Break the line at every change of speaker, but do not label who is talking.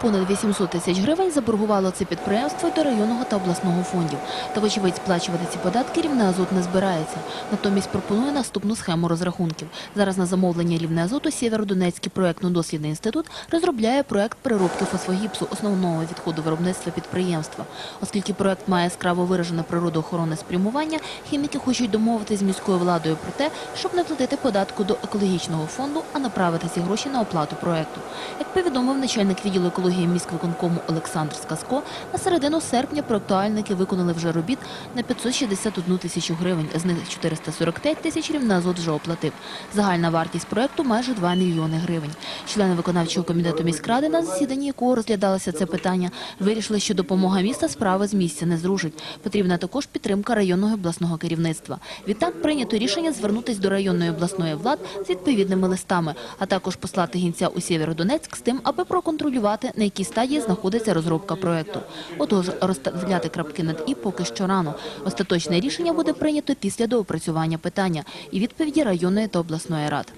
Понад 800 тисяч гривень заборгувало це підприємство до районного та обласного фондів. Та, вочевидь, сплачувати ці податки Рівне Азот не збирається. Натомість пропонує наступну схему розрахунків. Зараз на замовлення Рівне Азоту Сєвєродонецький проєктно-дослідний інститут розробляє проект переробки фосфогіпсу, основного відходу виробництва підприємства. Оскільки проект має яскраво виражене природоохоронне спрямування, хіміки хочуть домовитись з міською владою про те, щоб не платити податку до екологічного фонду, а направити ці гроші на оплату проекту. Як повідомив начальник відділу екології міськвиконкому Олександр Сказко, на середину серпня проектуальники виконали вже робіт на 561 тисячу гривень, з них 445 тисяч Рівнеазот вже оплатив. Загальна вартість проекту майже 2 мільйони гривень. Члени виконавчого комітету міськради, на засіданні якого розглядалося це питання, вирішили, що допомога міста справи з місця не зрушить. Потрібна також підтримка районного і обласного керівництва. Відтак прийнято рішення звернутись до районної обласної влад з відповідними листами, а також послати гінця у Сєвєродонецьк з тим, аби проконтролювати, на якій стадії знаходиться розробка проекту. Отож, розставляти крапки над і поки що рано. Остаточне рішення буде прийнято після доопрацювання питання і відповіді районної та обласної ради.